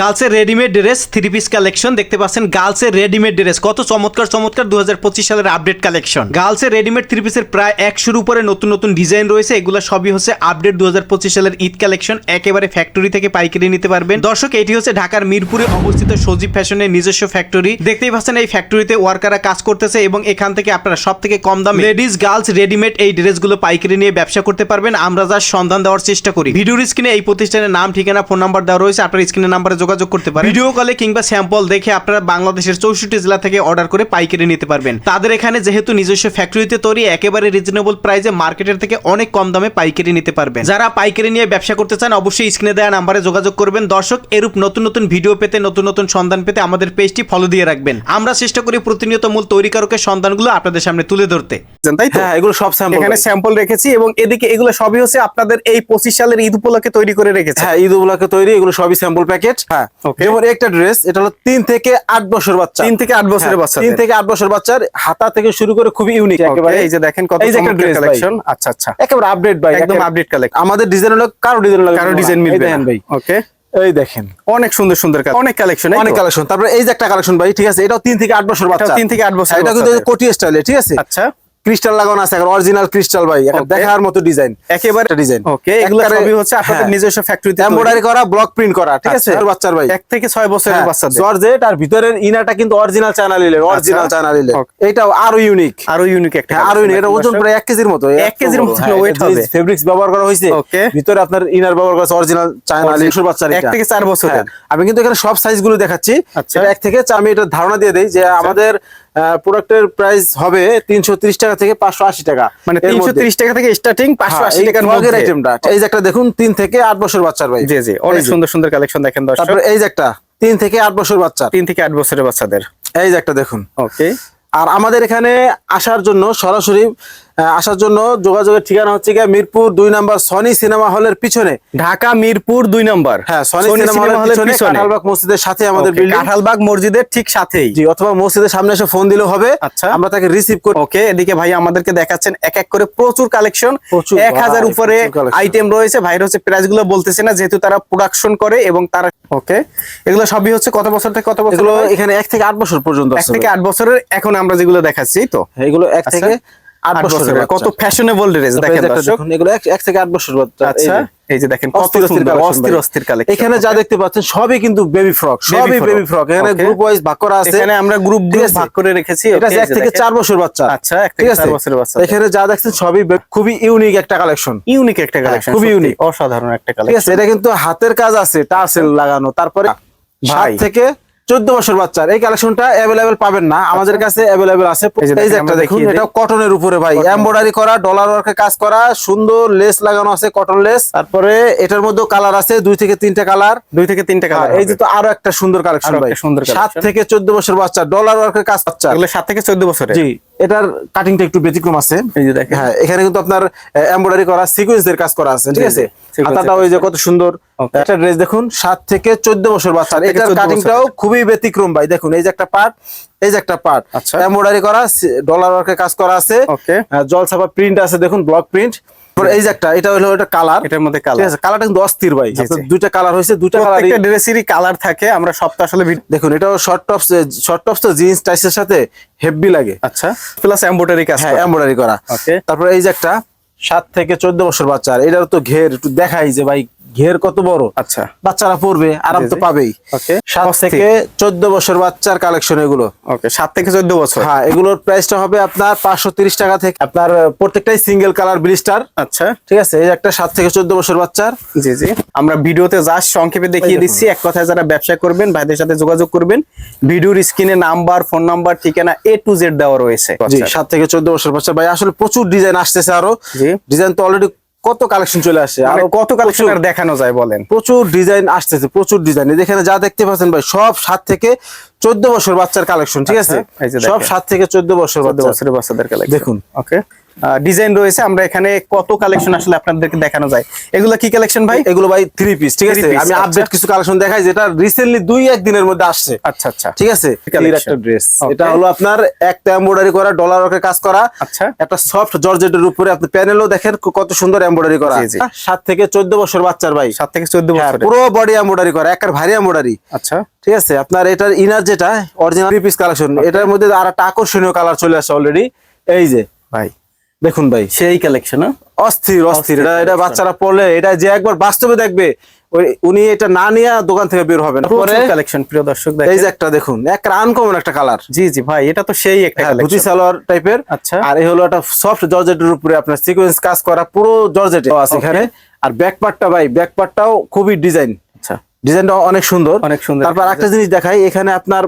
গার্লসের readymade dress three piece collection দেখতে পাচ্ছেন গার্লসের readymade dress. কত চমৎকার চমৎকার দুহাজার পঁচিশ সালের আপডেট কালেকশন গার্লসের রেডিমেড থ্রি পিসের প্রায় একশোর উপরে নতুন নতুন ডিজাইন রয়েছে। এগুলো সবই হচ্ছে আপডেট দুহাজার পঁচিশ সালের ঈদ কালেকশন একেবারে ফ্যাক্টরি থেকে পাইকারি নিতে পারবেন। দর্শক, এটি হচ্ছে ঢাকার মিরপুরে অবস্থিত সজীব ফ্যাশনের নিজস্ব ফ্যাক্টরি দেখতেই পাচ্ছেন এই ফ্যাক্টরিতে ওয়ার্কাররা কাজ করতেছে এবং এখান থেকে আপনারা সব থেকে কম দামে লেডিস গার্লস রেডিমেড এই ড্রেসগুলো পাইকারি নিয়ে ব্যবসা করতে পারবেন। আমরা যার সন্ধান দেওয়ার চেষ্টা করি। ভিডিওর স্ক্রিনে এই প্রতিষ্ঠানের নাম, ঠিকানা ফোন নাম্বার দেওয়া রয়েছে। আপনার স্ক্রিনের নাম্বারে যোগাযোগ করতে পারেন। ভিডিও কলে কিংবা স্যাম্পল দেখে আপনারা বাংলাদেশের চৌষট্টি জেলা থেকে অর্ডার করে পাইকারি নিতে পারবেন। তাদের এখানে যেহেতু নিজস্ব ফ্যাক্টরিতে তৈরি একেবারে রিজনেবল প্রাইসে মার্কেটের থেকে অনেক কম দামে পাইকারি নিতে পারবেন। যারা পাইকারি নিয়ে ব্যবসা করতে চান অবশ্যই স্ক্রিনে দেওয়া নাম্বারে যোগাযোগ করবেন। দর্শক এরূপ নতুন নতুন ভিডিও পেতে নতুন নতুন সন্ধান পেতে আমাদের পেজটি ফলো দিয়ে রাখবেন। আমরা চেষ্টা করি প্রতিনিয়ত মূল তৈরিকারকের সন্ধানগুলো আপনাদের সামনে তুলে ধরতে। তাই হ্যাঁ এগুলো সব স্যাম্পল এখানে স্যাম্পল রেখেছি এবং এদিকে এগুলো সবই হচ্ছে আপনাদের এই পঁচিশ সালের ঈদ উপলক্ষে তৈরি করে রেখেছে। হ্যাঁ ঈদ উপলক্ষে তৈরি এগুলো সবই স্যাম্পল প্যাকেট হ্যাঁ। যেমন একটা ড্রেস এটা হলো তিন থেকে আট বছর বাচ্চা তিন থেকে আট বছরের হ্যাঁ, বাচ্চা তিন থেকে আট বছর বাচ্চার হাতা থেকে শুরু করে খুবই ইউনিক একেবারে এই যে দেখেন কত চমৎকার কালেকশন আচ্ছা আচ্ছা। একেবারে আপডেট ভাই একদম আপডেট কালেকশন আমাদের ডিজাইন হলো কারও ডিজাইন হলো কারও ডিজাইন মিলবে দেখেন ভাই। ওকে এই দেখেন। অনেক সুন্দর সুন্দর কালেকশন অনেক কালেকশন অনেক কালেকশন তারপরে এই যে একটা কালেকশন ভাই ঠিক আছে এটাও তিন থেকে আট বছর বাচ্চা তিন থেকে আট বছর এটা কিন্তু কোটি স্টাইলে ঠিক আছে? আচ্ছা। ক্রিস্টাল লাগানো আছে অরিজিনাল ক্রিস্টাল ভাই এখন দেখার মতো ডিজাইন একেবারে ডিজাইন ওকে এগুলো সবই হচ্ছে আপনাদের নিজস্ব ফ্যাক্টরিতে এমব্রয়ডারি করা ব্লক প্রিন্ট করা ঠিক আছে? আচ্ছা। আর বাচ্চার ভাই। এক থেকে ছয় বছরের বাচ্চাদের। জর্জেট আর ভিতরের ইনারটা কিন্তু অরিজিনাল চায়না লিলের অরিজিনাল আচ্ছা। চায়না লিলের এটাও আরও ইউনিক আরও ইউনিক একটা হ্যাঁ আরও ইউনিক এটা ওজন প্রায় এক কেজির মতো। এক কেজির মতো weight হবে। ফেব্রিক্স ব্যবহার করা হয়েছে. ভিতরে আপনার ইনার ব্যবহার করা অরিজিনাল চায়না। লিলের বাচ্চার এক। থেকে চার বছরের। হ্যাঁ, আমি কিন্তু এখানে সব সাইজগুলো দেখাচ্ছি। আচ্ছা। এটা এক থেকে আমি এটা ধারণা দিয়ে দেই যে আমাদের প্রোডাক্টের প্রাইস হবে তিনশো টাকা থেকে পাঁচশো আশি টাকা। মানে তিনশো টাকা থেকে স্টার্টিং পাঁচশো হ্যাঁ, আশি এই টাকার মধ্যে। আইটেমটা এই যে একটা দেখুন তিন থেকে আট বছর বাচ্চার ভাই। জি জি অনেক সুন্দর সুন্দর কালেকশন দেখেন তারপর এই যে একটা তিন থেকে আট বছর বাচ্চা। তিন থেকে আট বছরের বাচ্চাদের। এই যে একটা দেখুন। ওকে আর আমাদের এখানে আসার জন্য সরাসরি আসার জন্য যোগাযোগের ঠিকানা হচ্ছে গিয়ে মিরপুর দুই নাম্বার সনি সিনেমা হলের পিছনে। ঢাকা মিরপুর দুই নম্বর। হ্যাঁ সনি সিনেমা হলের পিছনে কাঁঠালবাগ মসজিদের সাথে আমাদের বিল্ডিং কাঁঠালবাগ মসজিদের ঠিক সাথেই। জি অথবা মসজিদের সামনে এসে ফোন দিলেও হবে। আচ্ছা। আমরা তাকে রিসিভ করি। ওকে এদিকে ভাই আমাদেরকে দেখাচ্ছেন এক এক করে প্রচুর কালেকশন প্রচুর এক হাজার উপরে আইটেম রয়েছে। ভাইর হচ্ছে প্রাইসগুলো বলতেছে না যেহেতু তারা প্রোডাকশন করে এবং তারা ওকে এগুলো সবই হচ্ছে কত বছর থেকে কত বছর এগুলো এখানে এক থেকে আট বছর পর্যন্ত এক থেকে। আট বছরের এখন আমরা যেগুলো দেখাচ্ছি তো। এগুলো এক আচ্ছা। থেকে আট বছরের কত ফ্যাশনেবল ড্রেস দেখেন দর্শক। এগুলো এক- থেকে আট বছর আচ্ছা এই যে দেখেন কত অস্থির অস্থির সুন্দর অস্থির অস্থির কালেকশন এখানে যা দেখতে পাচ্ছেন সবই কিন্তু বেবি ফ্রক সবই বেবি ফ্রক এখানে গ্রুপ ওয়াইজ ভাগ করা আছে। এখানে আমরা গ্রুপ ঠিক গ্রুপ? ভাগ করে রেখেছি এটা এক থেকে। চার বছর বাচ্চা। আচ্ছা এক থেকে আছে? চার বছরের বাচ্চা। এখানে যা দেখছেন সবই খুবই ইউনিক একটা কালেকশন ইউনিক একটা কালেকশন খুবই খুবই ইউনিক অসাধারণ একটা ঠিক কালেকশন আছে এটা কিন্তু হাতের কাজ আছে টাসেল লাগানো। তারপরে ভাই। থেকে চোদ্দ বছর বাচ্চার। এই কালেকশনটা অ্যাভেলেবেল পাবেন না। আমাদের কাছে অ্যাভেলেবেল আছে। আচ্ছা। এই যে একটা দেখুন এটা কটনের উপরে ভাই। এমব্রয়ডারি করা ডলার ওয়ার্কে কাজ করা সুন্দর লেস লাগানো আছে কটন লেস তারপরে এটার মধ্যে কালার আছে দুই থেকে তিনটা কালার দুই থেকে তিনটা কালার এই যে তো আরও একটা সুন্দর কালেকশন ভাই। সুন্দর সাত থেকে চোদ্দ বছর বাচ্চা ডলার ওয়ার্কের কাজ বাচ্চা সাত থেকে চোদ্দ বছর জি। এটার কাটিংটা একটু ব্যতিক্রম আছে। এই যে দেখেন। হ্যাঁ এখানে কিন্তু আপনার এমব্রয়ডারি করা সিকোয়েন্স এর কাজ করা আছে ঠিক আছে? হাতাটা ওই যে কত সুন্দর. একটা ড্রেস দেখুন সাত থেকে চোদ্দ বছর বাচ্চা। থেকে এটার 14 কাটিংটাও খুবই ব্যতিক্রম ভাই। দেখুন এই যে একটা পার্ট এই যে একটা পার্ট আচ্ছা। এমব্রয়ডারি করা ডলার ওয়ার্কের কাজ করা আছে। জল ছাপা প্রিন্ট আছে দেখুন ব্লক প্রিন্ট এই যে একটা এটা হলো এটা কালার এটার মধ্যে ঠিক কালার আছে কালারটা কিন্তু অস্থির ভাই জি, আপনার জি। দুইটা কালার হয়েছে দুইটা কালার প্রত্যেকটা ড্রেসেরই কালার থাকে আমরা সবটা আসলে দেখুন এটাও শর্ট টপস শর্ট টপস তো জিন্স টাইসের সাথে হেভি লাগে আচ্ছা প্লাস এমব্রয়ডারি কাজ হ্যাঁ করা। এমব্রয়ডারি করা Okay. তারপরে এই যে একটা সাত থেকে চোদ্দ বছর বাচ্চা এটার তো ঘের একটু দেখাই যে ভাই ঘের কত বড়? আচ্ছা। বাচ্চারা পড়বে আরাম তো পাবেই। সাত থেকে চোদ্দ বছর বাচ্চার কালেকশন এগুলো। ওকে সাত থেকে চোদ্দ বছর। হ্যাঁ এগুলোর প্রাইসটা হবে আপনার পাঁচশো তিরিশ টাকা থেকে। আপনার প্রত্যেকটাই সিঙ্গেল কালার ব্লিস্টার আচ্ছা। ঠিক আছে? এই একটা সাত থেকে চোদ্দ বছর বাচ্চার। জি জি। আমরা ভিডিওতে যা সংক্ষেপে দেখিয়ে দিচ্ছি। এক কথায় যারা ব্যবসা করবেন ভাইদের সাথে যোগাযোগ করবেন। ভিডিওর স্ক্রিনে নাম্বার ফোন নাম্বার ঠিকানা এ টু জেড দেওয়া রয়েছে। সাত থেকে চোদ্দ বছর বাচ্চা। ভাই আসলে প্রচুর ডিজাইন আসতেছে আরও। ডিজাইন তো অলরেডি কত কালেকশন চলে আসে? আর কত কালেকশন আর দেখানো যায় বলেন? প্রচুর ডিজাইন আসতেছে প্রচুর ডিজাইন এখানে যা দেখতে পাচ্ছেন ভাই সব সাত থেকে চোদ্দ বছর বাচ্চার কালেকশন ঠিক আছে? আচ্ছা, যে সব সাত থেকে চোদ্দ বছর বছরের বাচ্চাদের কালেকশন দেখুন। ওকে ডিজাইন রয়েছে আমরা এখানে কত কালেকশন আসলে আপনাদেরকে দেখানো যায়। এগুলো কি কালেকশন ভাই? এগুলো ভাই থ্রি পিস ঠিক আছে? আমি আচ্ছা। আপডেট কিছু কালেকশন দেখাই যেটা রিসেন্টলি দুই এক দিনের মধ্যে আসছে। আচ্ছা আচ্ছা। ঠিক আছে? একটা ড্রেস এটা হলো আপনার একটা এমব্রয়ডারি করা ডলার ওয়ার্কের কাজ করা। আচ্ছা। একটা সফট জর্জেটের উপরে আপনি প্যানেলও দেখেন কত সুন্দর এমব্রয়ডারি করা। সাত থেকে চোদ্দ বছর বাচ্চার ভাই। সাত থেকে চোদ্দ হ্যাঁ, বছর পুরো বডি এমব্রয়ডারি করা একার ভারী এমব্রয়ডারি আচ্ছা। ঠিক আছে? আপনার এটার ইনার যেটা অরিজিনাল থ্রি পিস কালেকশন এটার মধ্যে আর একটা আকর্ষণীয় কালার চলে আসে অলরেডি এই যে। ভাই দেখুন ভাই সেই কালেকশন অস্থির অস্থির এটা এটা বাচ্চারা পড়লে এটা যে একবার বাস্তবে দেখবে উনি এটা না নিয়ে দোকান থেকে বের হবেন পরে কালেকশন প্রিয় দর্শক এই যে একটা দেখুন এক আনকমন একটা কালার জি জি ভাই এটা তো সেই একটা হ্যাঁ ধুতি সালোয়ার টাইপের আচ্ছা। আর এই হলো একটা সফট জর্জেটের উপরে আপনার সিকোয়েন্স কাজ করা পুরো জর্জেটে আছে এখানে। আর ব্যাক পার্টটা ভাই ব্যাক পার্টটাও খুবই ডিজাইন আচ্ছা। ডিজাইনটা অনেক সুন্দর। অনেক সুন্দর। তারপর একটা জিনিস দেখাই এখানে আপনার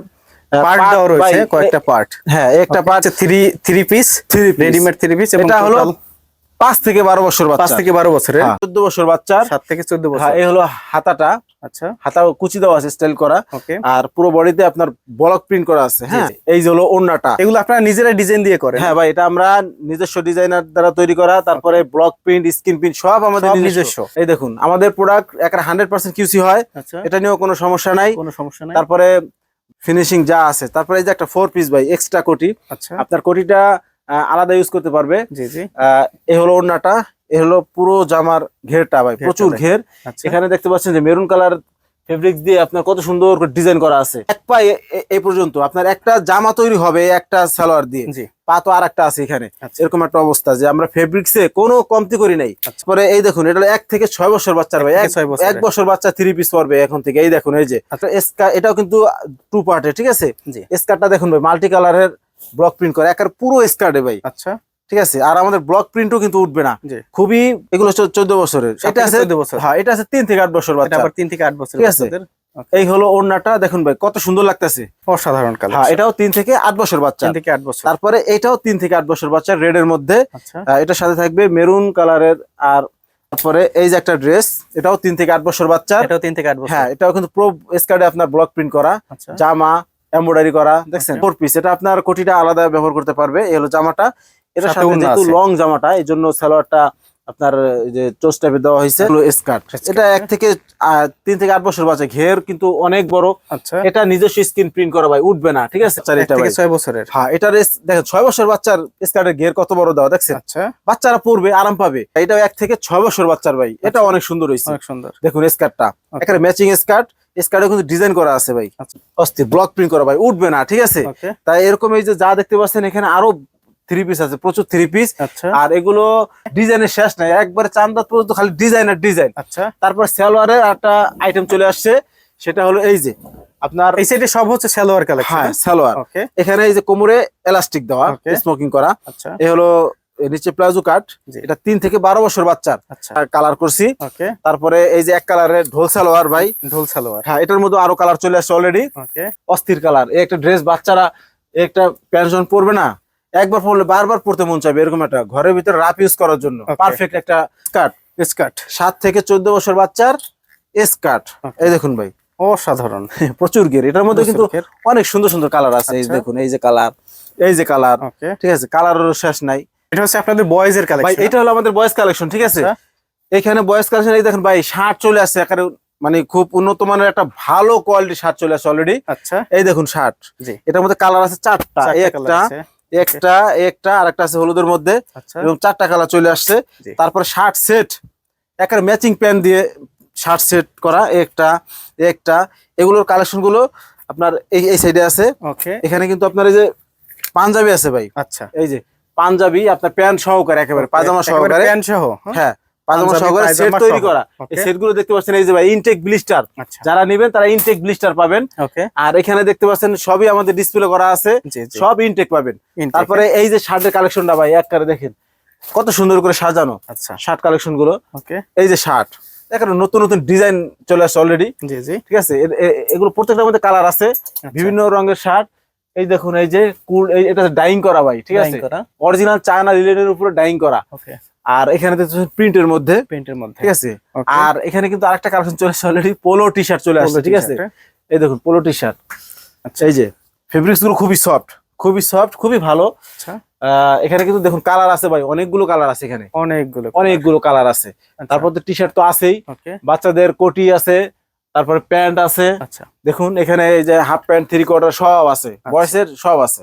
পার্ট দেওয়া রয়েছে কয়েকটা পার্ট হ্যাঁ একটা part three three piece piece। Readymade three piece এটা হলো পাঁচ থেকে বারো বছর পাঁচ থেকে বারো বছরের। চোদ্দ বছর বাচ্চার। সাত থেকে চোদ্দ বছর। হ্যাঁ এই হলো হাতাটা। আচ্ছা। হাতা কুচি দেওয়া আছে স্টাইল করা। আর পুরো বডিতে আপনার ব্লক প্রিন্ট করা আছে হ্যাঁ? এই যে হলো ওড়নাটা। এগুলো আপনারা নিজেরা ডিজাইন দিয়ে করেন। হ্যাঁ ভাই এটা আমরা নিজস্ব ডিজাইনার দ্বারা তৈরি করা তারপরে ব্লক প্রিন্ট স্ক্রিন প্রিন্ট সব আমাদের নিজস্ব। নিজস্ব। এই দেখুন আমাদের প্রোডাক্ট একটা হান্ড্রেড পার্সেন্ট কিউসি হয়। আচ্ছা। এটা নিয়েও কোনো সমস্যা নাই। কোনো সমস্যা নাই। তারপরে ফিনিশিং যা আছে। তারপরে এই যে একটা ফোর পিস ভাই এক্সট্রা কোটি। আচ্ছা। আপনার কোটিটা আলাদা ইউজ করতে পারবে। জি জি। এ হলো ওড়নাটা এ হলো পুরো জামার ঘেরটা ভাই প্রচুর ঘের। আচ্ছা। এখানে দেখতে পাচ্ছেন যে মেরুন কালার ফেব্রিক দিয়ে আপনার কত সুন্দর করে ডিজাইন করা আছে। এক পা এ- এই পর্যন্ত আপনার একটা জামা তৈরি হবে একটা সালোয়ার দিয়ে। জি। পা তো আর একটা আছে এখানে। আচ্ছা। এরকম একটা অবস্থা যে আমরা ফেব্রিক্সে কোনো কমতি করি নাই। আচ্ছা। পরে এই দেখুন এটা এক থেকে ছয় বছর বাচ্চার ভাই। এক বছর বাচ্চা থ্রি পিস পড়বে এখন থেকে। এই দেখুন এই যে। একটা স্কা- এটাও কিন্তু টু পার্টে ঠিক আছে? জি। স্কার্টটা দেখুন ভাই মাল্টি কালারের ব্লক প্রিন্ট করে। একার পুরো স্কার্টে ভাই। আচ্ছা। ঠিক আছে? আর আমাদের ব্লক প্রিন্টও কিন্তু উঠবে না। খুবই এগুলো চোদ্দ বছরের। এটা আছে হ্যাঁ এটা আছে তিন থেকে আট বছর বাচ্চা তিন থেকে আট বছর ঠিক আছে। এই হলো ওড়নাটা। দেখুন ভাই কত সুন্দর লাগতেছে। অসাধারণ হ্যাঁ এটাও তিন থেকে আট বছর বাচ্চা। তিন থেকে আট বছর। তারপরে এটাও তিন থেকে আট বছর বাচ্চা রেড এর মধ্যে। আচ্ছা। এটার সাথে থাকবে মেরুন কালারের আর তারপরে এই যে একটা ড্রেস এটাও তিন থেকে আট বছর বাচ্চা এটাও তিন থেকে আট বছর। হ্যাঁ এটাও কিন্তু প্রো স্কার্টে আপনার ব্লক প্রিন্ট করা। আচ্ছা। জামা এমব্রয়ডারি করা দেখছেন. ফোর পিস এটা আপনার কোটিটা আলাদা ব্যবহার করতে পারবে। এই হলো জামাটা। এটার সাথে যেহেতু লং জামাটা এই জন্য সালোয়ারটা আপনার যে চোস টাইপের দেওয়া হয়েছে। স্কার্ট এটা এক থেকে তিন থেকে আট বছর বাচ্চা ঘের কিন্তু অনেক বড়। আচ্ছা। এটা নিজস্ব স্ক্রিন প্রিন্ট করা ভাই উঠবে না ঠিক আছে? এটা ভাই ছয় বছরের। হ্যাঁ এটার দেখেন ছয় বছর বাচ্চার স্কার্টের ঘের কত বড় দেওয়া দেখছেন? আচ্ছা। বাচ্চারা পড়বে আরাম পাবে। এটা এক থেকে ছয় বছর বাচ্চার ভাই। এটা অনেক সুন্দর হয়েছে। অনেক সুন্দর। দেখুন স্কার্টটা এখানে ম্যাচিং স্কার্ট স্কার্টে কিন্তু ডিজাইন করা আছে ভাই। আচ্ছা। অস্থির ব্লক প্রিন্ট করা ভাই উঠবে না ঠিক আছে? তাই এরকম এই যে যা দেখতে পাচ্ছেন এখানে আরও থ্রি পিস আছে প্রচুর থ্রি পিস আচ্ছা। আর এগুলো ডিজাইনের শেষ নাই একবারে চান্দাত পর্যন্ত খালি ডিজাইনের ডিজাইন আচ্ছা। তারপর সালোয়ারে একটা আইটেম চলে আসছে সেটা হলো এই যে আপনার এই সাইডে সব হচ্ছে সালোয়ার কালেকশন হ্যাঁ সালোয়ার। ওকে এখানে এই যে কোমরে এলাস্টিক দেওয়া. স্মোকিং করা। আচ্ছা। এই হলো নিচে প্লাজো কাট। এটা তিন থেকে বারো বছর বাচ্চার আচ্ছা। কালার করছি। তারপরে এই যে এক কালারের ঢোল সালোয়ার ভাই। ঢোল সালোয়ার। হ্যাঁ এটার মধ্যে আরও কালার চলে আসছে অলরেডি অস্থির কালার এই একটা ড্রেস বাচ্চারা একটা প্যান্ট পরবে না একবার পরলে বারবার পড়তে মন চাইবে এরকম একটা ঘরের ভিতরে রাপ ইউজ করার জন্য। পারফেক্ট একটা স্কার্ট স্কার্ট সাত থেকে চোদ্দ বছর বাচ্চার স্কার্ট এই দেখুন ভাই অসাধারণ। প্রচুর গের এটার মধ্যে কিন্তু অনেক সুন্দর সুন্দর কালার আছে। এই আচ্ছা। দেখুন এই যে কালার এই যে কালার ঠিক আছে কালারেরও শেষ নাই। এটা হচ্ছে আপনাদের বয়েজ এর কালেকশন এটা হলো আমাদের বয়েস কালেকশন ঠিক আছে? আচ্ছা। এখানে বয়েস কালেকশন এই দেখেন ভাই শার্ট চলে আসছে এখানে মানে খুব উন্নত মানের একটা ভালো কোয়ালিটি শার্ট চলে আসছে অলরেডি আচ্ছা। এই দেখুন শার্ট জি। এটার মধ্যে কালার আছে চারটা। এই একটা। একটা একটা আর একটা আছে হলুদের মধ্যে। আচ্ছা। এবং চারটা কালার চলে আসছে। তারপরে শার্ট সেট একটা ম্যাচিং প্যান দিয়ে শার্ট সেট করা একটা একটা। এগুলোর কালেকশনগুলো আপনার এই এই সাইডে আছে। ওকে। এখানে কিন্তু আপনার এই যে পাঞ্জাবি আছে ভাই। আচ্ছা। এই যে পাঞ্জাবি আপনার প্যান্ট সহকারে একেবারে পাজামা সহকারে। প্যান্ট সহ হ্যাঁ? হ্যাঁ পাজামা সহকারে সেট তৈরি করা। এই দেখতে পাচ্ছেন এই যে ভাই ইনটেক ব্লিস্টার আচ্ছা। যারা নেবেন তারা ইনটেক ব্লিস্টার পাবেন। আর এখানে দেখতে পাচ্ছেন সবই আমাদের ডিসপ্লে করা আছে। সব ইনটেক পাবেন। তারপরে এই যে শার্টের কালেকশনটা ভাই একবারে দেখেন। কত সুন্দর করে সাজানো আচ্ছা। শার্ট কালেকশনগুলো। এই যে শার্ট এখানে নতুন নতুন ডিজাইন চলে আসছে অলরেডি জি জি। ঠিক আছে? এগুলো প্রত্যেকটার মধ্যে কালার আছে। আচ্ছা। বিভিন্ন রঙের শার্ট এই দেখুন এই যে কুল এটা ডাইং করা ভাই ঠিক আছে? করা। অরিজিনাল চায়না রিলেটের উপরে ডাইং করা। আর এখানে প্রিন্টের মধ্যে। প্রিন্টের মধ্যে। ঠিক আছে. আর এখানে কিন্তু আরেকটা কালেকশন চলে আসছে অলরেডি পোলো টি শার্ট চলে আসছে ঠিক আছে? এই দেখুন পোলো টি শার্ট আচ্ছা। এই যে ফেব্রিক্সগুলো খুবই সফট খুবই সফট খুবই ভালো। আচ্ছা। এখানে কিন্তু দেখুন কালার আছে ভাই অনেকগুলো কালার আছে এখানে। অনেকগুলো অনেকগুলো কালার আছে। তারপর তো টি শার্ট তো আছেই। বাচ্চাদের কোটি আছে তারপরে প্যান্ট আছে। আচ্ছা। দেখুন এখানে এই যে হাফ প্যান্ট থ্রি কোয়ার্টার সব আছে। বয়সের সব আছে।